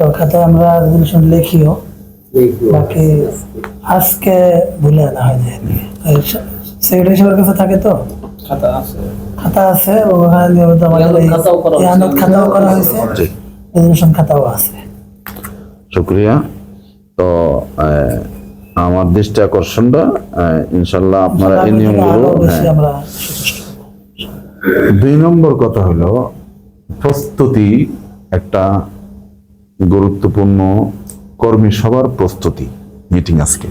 তো খাতায় আমরা রেজলিউশন লিখিও। বাকি আজকে ভুলে আনা হয় যে সেক্রেটারি সাহেবের কাছে থাকে তো? খাতা আছে। খাতা আছে ওখানে আমাদের খাতাও করা হয়েছে। ইয়ানত খাতাও করা হয়েছে। জি। রেজলিউশন খাতাও আছে। শুক্রিয়া। তো আমার দৃষ্টি আকর্ষণটা আহ, ইনশাল্লাহ আপনারা এই নিয়মগুলো হ্যাঁ। দুই নম্বর কথা হলো প্রস্তুতি একটা গুরুত্বপূর্ণ কর্মী সভার প্রস্তুতি মিটিং আজকে।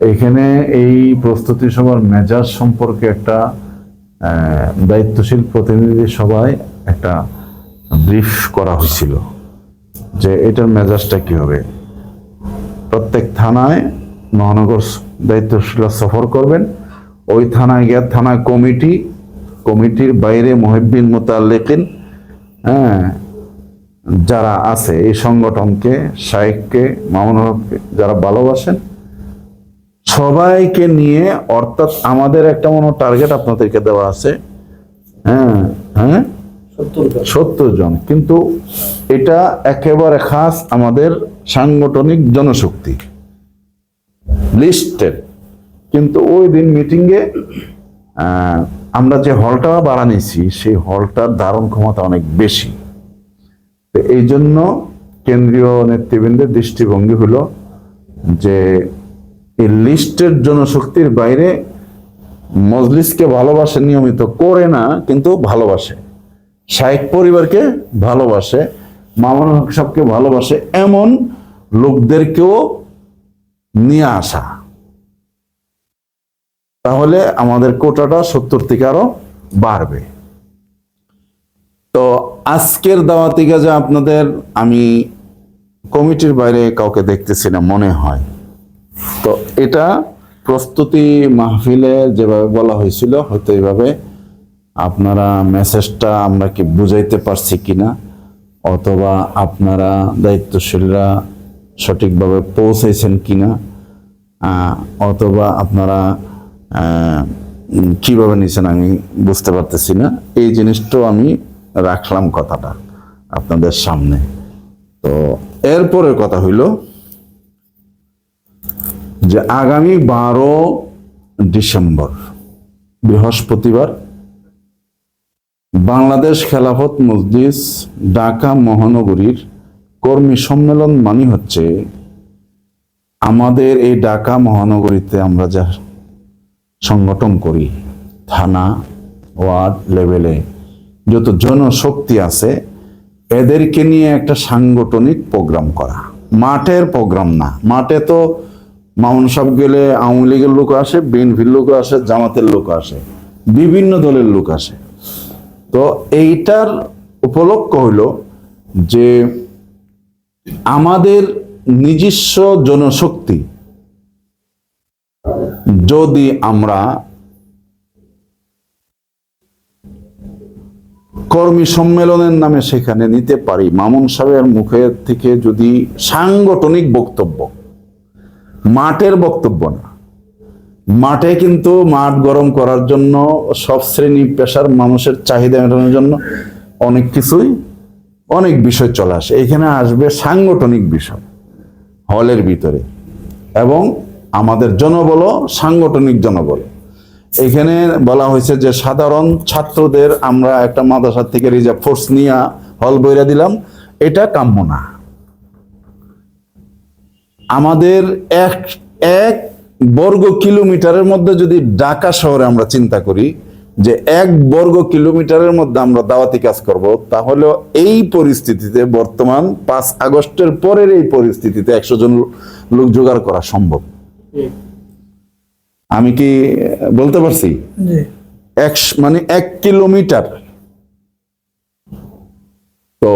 এখানে এই প্রস্তুতি সভার মেজাজ সম্পর্কে একটা দায়িত্বশীল প্রতিনিধি সভায় একটা ব্রিফ করা হয়েছিল যে এটার মেজাজটা কি হবে প্রত্যেক থানায় মহানগর দায়িত্বশীল সফর করবেন। ওই থানায় গিয়ে থানা কমিটি, কমিটির বাইরে মহিবিন মোতালেকিন হ্যাঁ যারা আছে এই সংগঠনকে শাইককে মামুন হককে যারা ভালোবাসেন সবাইকে নিয়ে অর্থাৎ আমাদের একটা মনে টার্গেট আপনাদেরকে দেওয়া আছে। হ্যাঁ হ্যাঁ? সত্তর জন। কিন্তু এটা একেবারে খাস আমাদের সাংগঠনিক জনশক্তি। লিস্টেড। কিন্তু ওই দিন মিটিংয়ে আমরা যে হলটা বাড়া নিয়েছি সেই হলটার ধারণ ক্ষমতা অনেক বেশি। তো এই জন্য কেন্দ্রীয় নেতৃবৃন্দের দৃষ্টিভঙ্গি হলো যে এই লিস্টের জনশক্তির বাইরে মজলিসকে ভালোবাসে নিয়মিত, করে না, কিন্তু ভালোবাসে। শাইক পরিবারকে ভালোবাসে মামুন হক সাহেবকে ভালোবাসে, এমন লোকদেরকেও নিয়ে আসা। তাহলে আমাদের কোটাটা সত্তর থেকে আরও বাড়বে। তো আজকের দাওয়াতি কাজে আপনাদের আমি কমিটির বাইরে কাউকে দেখতেছি না, মনে হয়। তো এটা প্রস্তুতি মাহফিলে যেভাবে বলা হয়েছিল, হয়তো এইভাবে আপনারা মেসেজটা আমরা কি বুঝাইতে পারছি কিনা, অথবা আপনারা দায়িত্বশীলরা সঠিকভাবে পৌঁছেছেন কিনা অথবা আপনারা কীভাবে নিছেন আমি বুঝতে পারতেছি না। এই জিনিসটাও আমি রাখলাম কথাটা আপনাদের সামনে। তো এরপরের কথা হইল যে আগামী বারো ডিসেম্বর, বৃহস্পতিবার, বাংলাদেশ খেলাফত মজলিস, ঢাকা মহানগরীর কর্মী সম্মেলন মানে হচ্ছে আমাদের এই ঢাকা মহানগরীতে আমরা যা সংগঠন করি, থানা, ওয়ার্ড লেভেলে যত জনশক্তি আছে, এদেরকে নিয়ে একটা সাংগঠনিক প্রোগ্রাম করা। মাঠের প্রোগ্রাম না। মাঠে তো মামুন সাহেব গেলে আওয়ামী লীগের লোক আসে, বিএনপির লোক আসে, জামাতের লোক আসে, বিভিন্ন দলের লোক আসে। তো এইটার উপলক্ষ হইল যে আমাদের নিজস্ব জনশক্তি, যদি আমরা কর্মী সম্মেলনের নামে সেখানে নিতে পারি। মামুন সাহেবের মুখের থেকে যদি সাংগঠনিক বক্তব্য, মাঠের বক্তব্য না, মাঠে কিন্তু মাঠ গরম করার জন্য সব শ্রেণি পেশার মানুষের চাহিদা মেটানোর জন্য অনেক কিছুই অনেক বিষয় চলে আসে। এখানে আসবে সাংগঠনিক বিষয়, হলের ভিতরে এবং আমাদের জনবল সাংগঠনিক জনবল। এখানে বলা হয়েছে যে সাধারণ ছাত্রদের আমরা একটা মাদ্রাসা থেকে রিজার্ভ ফোর্স নিয়ে হল বইরা দিলাম। এটা কাম্য না। আমাদের এক এক বর্গ কিলোমিটারের মধ্যে যদি ঢাকা শহরে আমরা চিন্তা করি যে এক বর্গ কিলোমিটারের মধ্যে আমরা দাওয়াতি কাজ করব তাহলে এই পরিস্থিতিতে বর্তমান পাঁচ আগস্টের পরের এই পরিস্থিতিতে একশো জন লোক জোগাড় করা সম্ভব। আমি কি বলতে পারছি? এক মানে এক কিলোমিটার। তো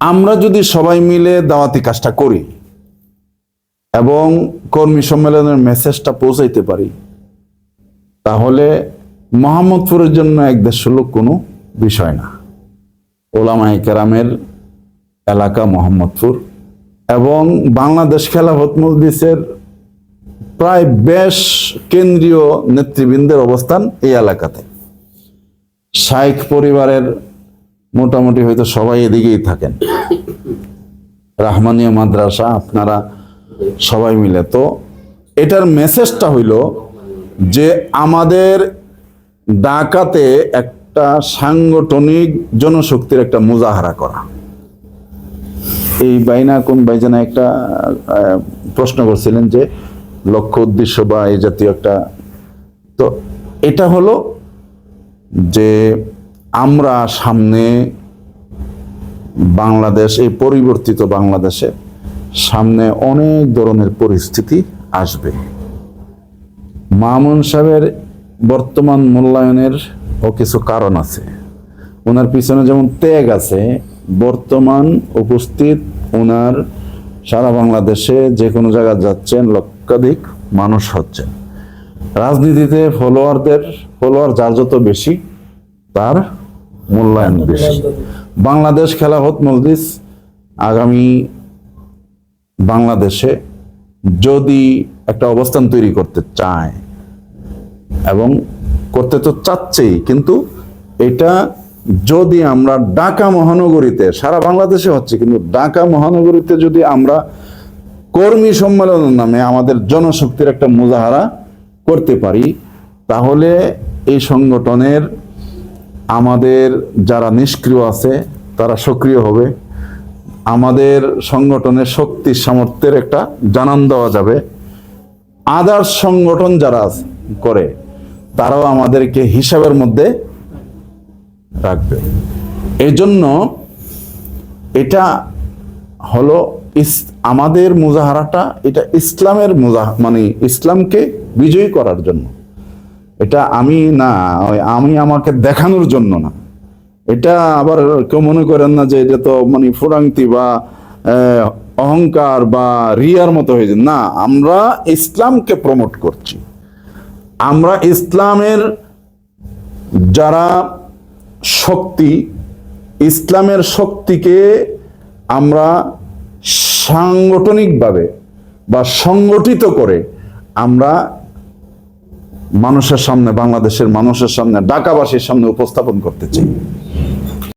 আমরা যদি সবাই মিলে দাওয়াতি কাজটা করি এবং কর্মী সম্মেলনের মেসেজটা পৌঁছাইতে পারি তাহলে মোহাম্মদপুরের জন্য এক দেড়শো লোক কোনো বিষয় না। ওলামাই কেরামের এলাকা মোহাম্মদপুর এবং বাংলাদেশ খেলাফত মজলিসের প্রায় বেশ কেন্দ্রীয় নেতৃবৃন্দের অবস্থান এই এলাকাতে। শাইখ পরিবারের মোটামুটি হয়তো সবাই এদিকেই থাকেন। রাহমানীয় মাদ্রাসা, আপনারা সবাই মিলে। তো এটার মেসেজটা হইল যে আমাদের ডাকাতে একটা সাংগঠনিক জনশক্তির একটা মুজাহারা করা। এই বাইনা কোন বাইজানা একটা প্রশ্ন করছিলেন যে লক্ষ্য, উদ্দেশ্য বা এই জাতীয় একটা। তো এটা হলো যে আমরা সামনে বাংলাদেশ, এই পরিবর্তিত বাংলাদেশে সামনে অনেক ধরনের পরিস্থিতি আসবে। মামুন সাহেবের বর্তমান মূল্যায়নের ও কিছু কারণ আছে। ওনার পিছনে যেমন ত্যাগ আছে, বর্তমান উপস্থিত ওনার সারা বাংলাদেশে যে কোনো জায়গায় যাচ্ছেন লক্ষাধিক মানুষ হচ্ছেন। রাজনীতিতে ফলোয়ারদের, ফলোয়ার যার যত বেশি, তার মূল্যায়ন বেশি। বাংলাদেশ খেলাফত মজলিস আগামী বাংলাদেশে যদি একটা অবস্থান তৈরি করতে চায় এবং করতে তো চাচ্ছেই, কিন্তু এটা যদি আমরা ঢাকা মহানগরীতে, সারা বাংলাদেশে হচ্ছে, কিন্তু ঢাকা মহানগরীতে যদি আমরা কর্মী সম্মেলনের নামে আমাদের জনশক্তির একটা মুজাহারা করতে পারি, তাহলে এই সংগঠনের আমাদের যারা নিষ্ক্রিয় আছে, তারা সক্রিয় হবে। আমাদের সংগঠনের শক্তি সামর্থ্যের একটা জানান দেওয়া যাবে। আদার্স সংগঠন যারা করে, তারাও আমাদেরকে হিসাবের মধ্যে রাখবে। এই জন্য এটা হলো ইস- আমাদের মুজাহারাটা এটা ইসলামের মুজাহ মানে ইসলামকে বিজয়ী করার জন্য। এটা আমি না আমি আমাকে দেখানোর জন্য না। এটা আবার কেউ মনে করেন না যে এটা তো মানে ফুরাংতি বা অহংকার বা রিয়ার মতো হয়েছে না, আমরা ইসলামকে প্রমোট করছি। আমরা ইসলামের যারা শক্তি, ইসলামের শক্তিকে আমরা সাংগঠনিকভাবে বা সংগঠিত করে আমরা মানুষের সামনে, বাংলাদেশের মানুষের সামনে, ঢাকাবাসীর সামনে উপস্থাপন করতে চাই।